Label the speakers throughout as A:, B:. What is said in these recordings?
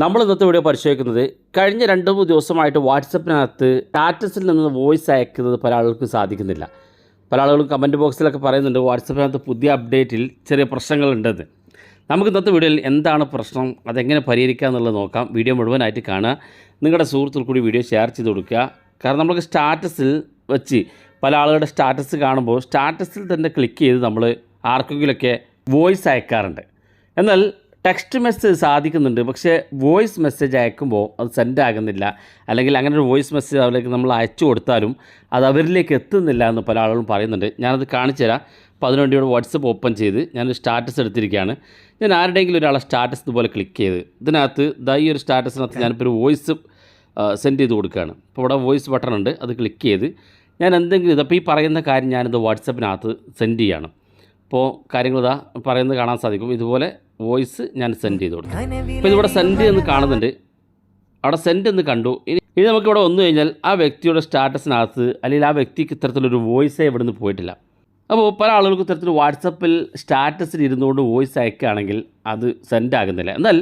A: നമ്മൾ ഇന്നത്തെ വീഡിയോ പരിശോധിക്കുന്നത് കഴിഞ്ഞ രണ്ട് മൂന്ന് ദിവസമായിട്ട് വാട്സപ്പിനകത്ത് സ്റ്റാറ്റസിൽ നിന്ന് വോയിസ് അയക്കുന്നത് പല ആളുകൾക്ക് സാധിക്കുന്നില്ല. പല ആളുകളും കമന്റ് ബോക്സിലൊക്കെ പറയുന്നുണ്ട് വാട്സപ്പിനകത്ത് പുതിയ അപ്ഡേറ്റിൽ ചെറിയ പ്രശ്നങ്ങളുണ്ടെന്ന്. നമുക്ക് ഇന്നത്തെ വീഡിയോയിൽ എന്താണ് പ്രശ്നം അതെങ്ങനെ പരിഹരിക്കുക എന്നുള്ളത് നോക്കാം. വീഡിയോ മുഴുവനായിട്ട് കാണുക. നിങ്ങളുടെ സുഹൃത്തുക്കൾ കൂടി വീഡിയോ ഷെയർ ചെയ്ത് കൊടുക്കുക. കാരണം നമുക്ക് സ്റ്റാറ്റസിൽ വെച്ച് പല ആളുകളുടെ സ്റ്റാറ്റസ് കാണുമ്പോൾ സ്റ്റാറ്റസിൽ തന്നെ ക്ലിക്ക് ചെയ്ത് നമ്മൾ ആർക്കെങ്കിലുമൊക്കെ വോയിസ് അയക്കാറുണ്ട്. എന്നാൽ ടെക്സ്റ്റ് മെസ്സേജ് സാധിക്കുന്നുണ്ട്. പക്ഷേ വോയിസ് മെസ്സേജ് അയക്കുമ്പോൾ അത് സെൻഡ് ആകുന്നില്ല. അല്ലെങ്കിൽ അങ്ങനെ ഒരു വോയിസ് മെസ്സേജ് അവരിലേക്ക് നമ്മൾ അയച്ചു കൊടുത്താലും അത് അവരിലേക്ക് എത്തുന്നില്ല എന്ന് പല ആളുകളും പറയുന്നുണ്ട്. ഞാനത് കാണിച്ചു തരാം. അപ്പോൾ അതിനുവേണ്ടി ഇവിടെ വാട്സപ്പ് ഓപ്പൺ ചെയ്ത് ഞാനൊരു സ്റ്റാറ്റസ് എടുത്തിരിക്കുകയാണ്. ഞാൻ ആരുടെയെങ്കിലും ഒരാളെ സ്റ്റാറ്റസ് ഇതുപോലെ ക്ലിക്ക് ചെയ്ത് ഇതിനകത്ത് ദാ ഈ ഒരു സ്റ്റാറ്റസിനകത്ത് ഞാനിപ്പോൾ ഒരു വോയിസ് സെൻഡ് ചെയ്ത് കൊടുക്കുകയാണ്. അപ്പോൾ ഇവിടെ വോയിസ് ബട്ടൺ ഉണ്ട്. അത് ക്ലിക്ക് ചെയ്ത് ഞാൻ എന്തെങ്കിലും ഇതപ്പോൾ ഈ പറയുന്ന കാര്യം ഞാനിത് വാട്സപ്പിനകത്ത് സെൻഡ് ചെയ്യാണ്. അപ്പോൾ കാര്യങ്ങൾ ഇതാ പറയുന്നത് കാണാൻ സാധിക്കും. ഇതുപോലെ വോയിസ് ഞാൻ സെൻഡ് ചെയ്ത് കൊടുത്തു അപ്പോൾ ഇതിവിടെ സെൻഡ് എന്ന് കാണുന്നുണ്ട്. അവിടെ സെൻഡ് എന്ന് കണ്ടു. ഇനി ഇനി നമുക്കിവിടെ വന്നു കഴിഞ്ഞാൽ ആ വ്യക്തിയുടെ സ്റ്റാറ്റസിനകത്ത് അല്ലെങ്കിൽ ആ വ്യക്തിക്ക് ഇത്തരത്തിലൊരു വോയിസേ ഇവിടെ നിന്ന് പോയിട്ടില്ല. അപ്പോൾ പല ആളുകൾക്ക് ഇത്തരത്തിൽ വാട്സപ്പിൽ സ്റ്റാറ്റസിൽ ഇരുന്നുകൊണ്ട് വോയിസ് അയക്കുകയാണെങ്കിൽ അത് സെൻഡ് ആകുന്നില്ല. എന്നാൽ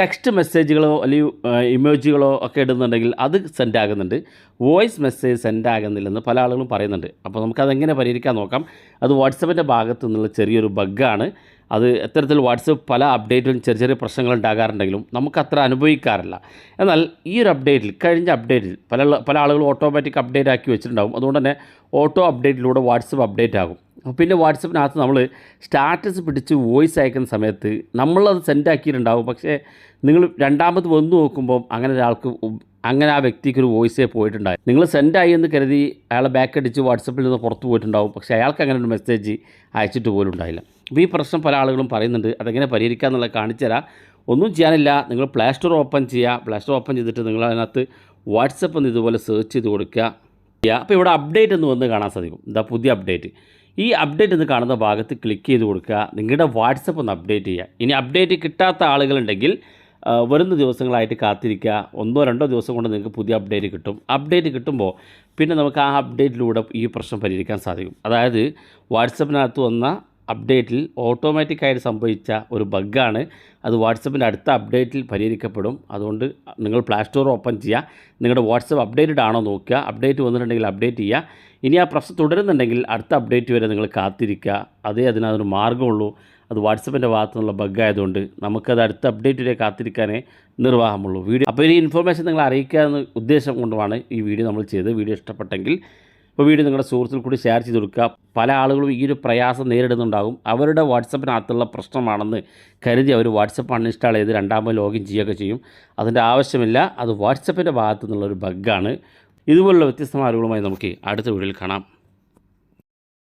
A: ടെക്സ്റ്റ് മെസ്സേജുകളോ അല്ലെങ്കിൽ ഇമേജുകളോ ഒക്കെ ഇടുന്നുണ്ടെങ്കിൽ അത് സെൻഡ് ആകുന്നുണ്ട്. വോയിസ് മെസ്സേജ് സെൻഡ് ആകുന്നില്ലെന്ന് പല ആളുകളും പറയുന്നുണ്ട്. അപ്പോൾ നമുക്കതെങ്ങനെ പരിഹരിക്കാൻ നോക്കാം? അത് വാട്സപ്പിന്റെ ഭാഗത്തു നിന്നുള്ള ചെറിയൊരു ബഗ്ഗാണ് അത് എത്തരത്തിൽ വാട്സപ്പ് പല അപ്ഡേറ്റിലും ചെറിയ ചെറിയ പ്രശ്നങ്ങൾ ഉണ്ടാകാറുണ്ടെങ്കിലും നമുക്കത്ര അനുഭവിക്കാറില്ല. എന്നാൽ ഈ ഒരു അപ്ഡേറ്റിൽ കഴിഞ്ഞ അപ്ഡേറ്റിൽ പല പല ആളുകളും ഓട്ടോമാറ്റിക് അപ്ഡേറ്റ് ആക്കി വെച്ചിട്ടുണ്ടാകും അതുകൊണ്ട് തന്നെ ഓട്ടോ അപ്ഡേറ്റിലൂടെ വാട്സപ്പ് അപ്ഡേറ്റ് ആകും. പിന്നെ വാട്സപ്പിനകത്ത് നമ്മൾ സ്റ്റാറ്റസ് പിടിച്ച് വോയിസ് അയക്കുന്ന സമയത്ത് നമ്മളത് സെൻഡ് ആക്കിയിട്ടുണ്ടാകും പക്ഷേ നിങ്ങൾ രണ്ടാമത് വന്നു നോക്കുമ്പോൾ അങ്ങനെ ഒരാൾക്ക് അങ്ങനെ ആ വ്യക്തിക്ക് ഒരു വോയിസേ പോയിട്ടുണ്ടായി. നിങ്ങൾ സെൻഡായി എന്ന് കരുതി അയാളെ ബാക്ക് അടിച്ച് വാട്സപ്പിൽ നിന്ന് പുറത്ത് പോയിട്ടുണ്ടാവും. പക്ഷേ അയാൾക്ക് അങ്ങനെ ഒരു മെസ്സേജ് അയച്ചിട്ട് പോലും ഉണ്ടായില്ല. അപ്പോൾ ഈ പ്രശ്നം പല ആളുകളും പറയുന്നുണ്ട്. അതെങ്ങനെ പരിഹരിക്കുക എന്നുള്ളത് കാണിച്ചു തരാം. ഒന്നും ചെയ്യാനില്ല. നിങ്ങൾ പ്ലേ സ്റ്റോർ ഓപ്പൺ ചെയ്യുക. പ്ലേ സ്റ്റോർ ഓപ്പൺ ചെയ്തിട്ട് നിങ്ങൾ അതിനകത്ത് വാട്സപ്പ് എന്ന് ഇതുപോലെ സെർച്ച് ചെയ്ത് കൊടുക്കുക. അപ്പോൾ ഇവിടെ അപ്ഡേറ്റ് എന്ന് വന്ന് കാണാൻ സാധിക്കും. ഇതാ പുതിയ അപ്ഡേറ്റ് ഈ അപ്ഡേറ്റ് എന്ന് കാണുന്ന ഭാഗത്ത് ക്ലിക്ക് ചെയ്ത് കൊടുക്കുക. നിങ്ങളുടെ വാട്സപ്പ് ഒന്ന് അപ്ഡേറ്റ് ചെയ്യുക. ഇനി അപ്ഡേറ്റ് കിട്ടാത്ത ആളുകളുണ്ടെങ്കിൽ വരുന്ന ദിവസങ്ങളായിട്ട് കാത്തിരിക്കുക. ഒന്നോ രണ്ടോ ദിവസം കൊണ്ട് നിങ്ങൾക്ക് പുതിയ അപ്ഡേറ്റ് കിട്ടും. അപ്ഡേറ്റ് കിട്ടുമ്പോൾ പിന്നെ നമുക്ക് ആ അപ്ഡേറ്റിലൂടെ ഈ പ്രശ്നം പരിഹരിക്കാൻ സാധിക്കും. അതായത് വാട്സപ്പിനകത്ത് വന്ന അപ്ഡേറ്റിൽ ഓട്ടോമാറ്റിക്കായിട്ട് സംഭവിച്ച ഒരു ബഗ്ഗാണ് അത് വാട്സപ്പിന്റെ അടുത്ത അപ്ഡേറ്റിൽ പരിഹരിക്കപ്പെടും. അതുകൊണ്ട് നിങ്ങൾ പ്ലേ സ്റ്റോർ ഓപ്പൺ ചെയ്യുക. നിങ്ങളുടെ വാട്സപ്പ് അപ്ഡേറ്റഡ് ആണോ നോക്കുക. അപ്ഡേറ്റ് വന്നിട്ടുണ്ടെങ്കിൽ അപ്ഡേറ്റ് ചെയ്യുക. ഇനി ആ പ്രശ്നം തുടരുന്നുണ്ടെങ്കിൽ അടുത്ത അപ്ഡേറ്റ് വരെ നിങ്ങൾ കാത്തിരിക്കുക. അതേ അതിനൊരു മാർഗമുള്ളൂ. അത് വാട്സപ്പിന്റെ ഭാഗത്തു നിന്നുള്ള ബഗ്ഗായതുകൊണ്ട് നമുക്കത് അടുത്ത അപ്ഡേറ്റ് വരെ കാത്തിരിക്കാനേ നിർവാഹമുള്ളൂ. വീഡിയോ അപ്പോൾ ഈ ഇൻഫർമേഷൻ നിങ്ങൾ അറിയിക്കുക എന്ന ഉദ്ദേശം കൊണ്ടുമാണ് ഈ വീഡിയോ നമ്മൾ ചെയ്തത്. വീഡിയോ ഇഷ്ടപ്പെട്ടെങ്കിൽ ഇപ്പോൾ വീഡിയോ നിങ്ങളുടെ സുഹൃത്തിൽ കൂടി ഷെയർ ചെയ്ത് കൊടുക്കുക. പല ആളുകളും ഈ ഒരു പ്രയാസം നേരിടുന്നുണ്ടാകും. അവരുടെ വാട്സപ്പിനകത്തുള്ള പ്രശ്നമാണെന്ന് കരുതി അവർ വാട്സപ്പ് അൺഇൻസ്റ്റാൾ ചെയ്ത് രണ്ടാമത് ലോഗിൻ ചെയ്യുകയൊക്കെ ചെയ്യും. അതിന്റെ ആവശ്യമില്ല. അത് വാട്സപ്പിന്റെ ഭാഗത്തു നിന്നുള്ളൊരു ബഗ്ഗാണ് ഇതുപോലുള്ള വ്യത്യസ്തമായ അറിവുകളുമായി നമുക്ക് അടുത്ത വീഡിയോയിൽ കാണാം.